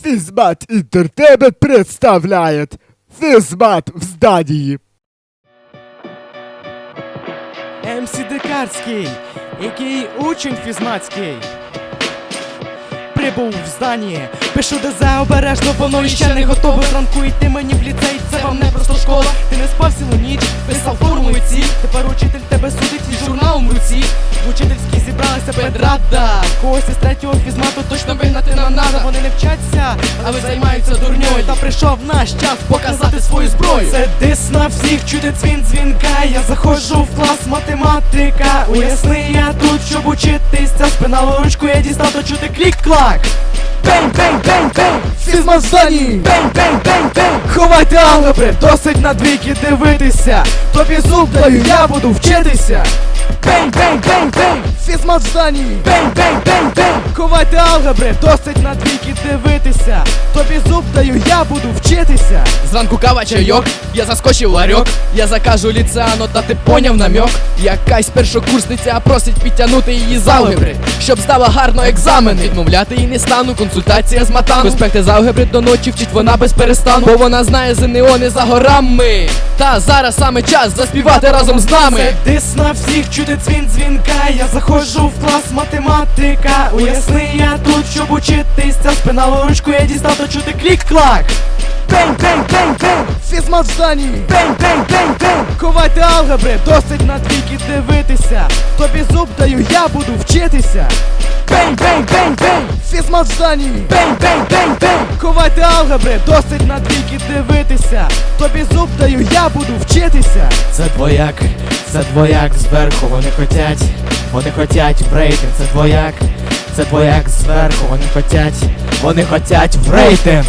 Физмат Интертеймент представляет Физмат в здании. МС Декарський, який учень фізматський. Прибув в здані, пишу ДЗ обережно, воно іще не готове зранку йти мені в ліцей, це вам не просто школа. Ти не спав цілу ніч, писав формули ці. Тепер учитель тебе судить із журналом в руці. Зібралася педрада. Когось із фізмату точно вигнати нам надо. Вони не вчаться, але займаються дурньою. Та прийшов наш час показати свою зброю. Це дис на всіх, чути дзвін дзвінка. Я заходжу в клас математика. Уясни, я тут, щоб учитись. Ця спина ручку я дістав, то чути клік-клак. Бень, бень, бень, бень, фізма в здані Бень, бень, бень, бень, ховайте алгебри Досить на двійки дивитися Тобі зуб даю, я буду вчитися Бень, бень, бень, бень, фізма в бей, Бень, бень, бень, ховайте алгебри Досить на двійки дивитися. Тобі зуб даю, я буду вчитися. Зранку кава чайок, я заскочив ларьок. Я закажу ліцеану, та ти поняв намьок. Якась першокурсниця просить підтягнути її з алгебри Щоб здала гарно екзамен Відмовляти їй не стану, консультація з матану. Конспекти з алгебри до ночі вчить вона без перестану. Бо вона знає ЗНО не за горами. Та зараз саме час заспівати разом з нами. Це дис на всіх, чути дзвін дзвінка. Я заходжу в клас математика. Уясни, я тут, щоб учитись. Ця спина ручку я дістав, то чути клік-клак. Бень, бень, бень, бень, фізма в здані. Бень, бень, бень, бень, ховайте алгебри Досить на двійки дивитися. Тобі зуб даю, я буду вчитися. Бень, бень, бень, бень, фізма в здані Бень, бень, бень, бень, ховайте алгебри Досить на двійки дивитися. Тобі зуб даю, я буду вчитися. Це двояк, це двояк зверху, вони хотять, вони хотять в рейтинг, це двояк, це двояк зверху, вони хотять, вони хотять в рейтинг.